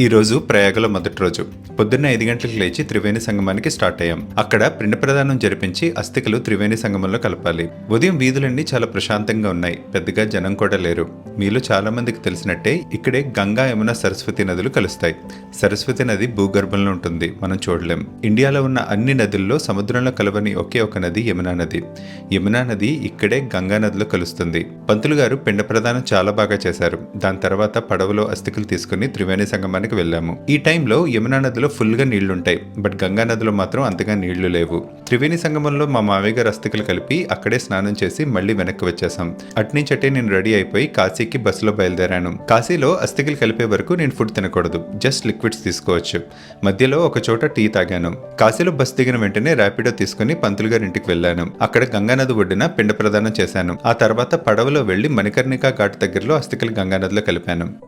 ఈ రోజు ప్రయాగలో మొదటి రోజు. పొద్దున్న ఐదు గంటలకు లేచి త్రివేణి సంగమానికి స్టార్ట్ అయ్యాం. అక్కడ పిండ ప్రదానం జరిపించి అస్థికలు త్రివేణి సంగమంలో కలపాలి. ఉదయం వీధులన్నీ చాలా ప్రశాంతంగా ఉన్నాయి. పెద్దగా జనం కూడా లేరు. మీలో చాలా మందికి తెలిసినట్టే ఇక్కడే గంగా యమున సరస్వతి నదులు కలుస్తాయి. సరస్వతి నది భూగర్భంలో ఉంటుంది. మనం చూడలేం. ఇండియాలో ఉన్న అన్ని నదుల్లో సముద్రంలో కలవని ఒకే ఒక నది యమునా నది. యమునా నది ఇక్కడే గంగా నదిలో కలుస్తుంది. పంతులు గారు పిండ ప్రదానం చాలా బాగా చేశారు. దాని తర్వాత పడవలో అస్థికలు తీసుకుని త్రివేణి సంగమానికి వెళ్ళాము. ఈ టైంలో యమునా నదిలో ఫుల్గా నీళ్ళుంటాయి బట్ గంగా నదిలో మాత్రం అంతగా నీళ్ళు లేవు. త్రివేణి సంగమంలో మా మావయ్య గారు అస్థికలు కలిపి అక్కడే స్నానం చేసి మళ్ళీ వెనక్కి వచ్చేసాం అట్నుంచటే నేను రెడీ అయిపోయి కాశీకి బస్సులో బయలుదేరాను. కాశీలో అస్థికలు కలిపే వరకు నేను ఫుడ్ తినకూడదు జస్ట్ లిక్విడ్స్ తీసుకోవచ్చు. మధ్యలో ఒక చోట టీ తాగాను. కాశీలో బస్ దిగిన వెంటనే ర్యాపిడో తీసుకుని పంతులు గారి ఇంటికి వెళ్ళాను. అక్కడ గంగానది ఒడ్డున పిండ ప్రదానం చేశాను. ఆ తర్వాత పడవలో వెళ్ళి మణికర్ణికా ఘాట్ దగ్గరలో అస్థికలు గంగానదిలో కలిపాను.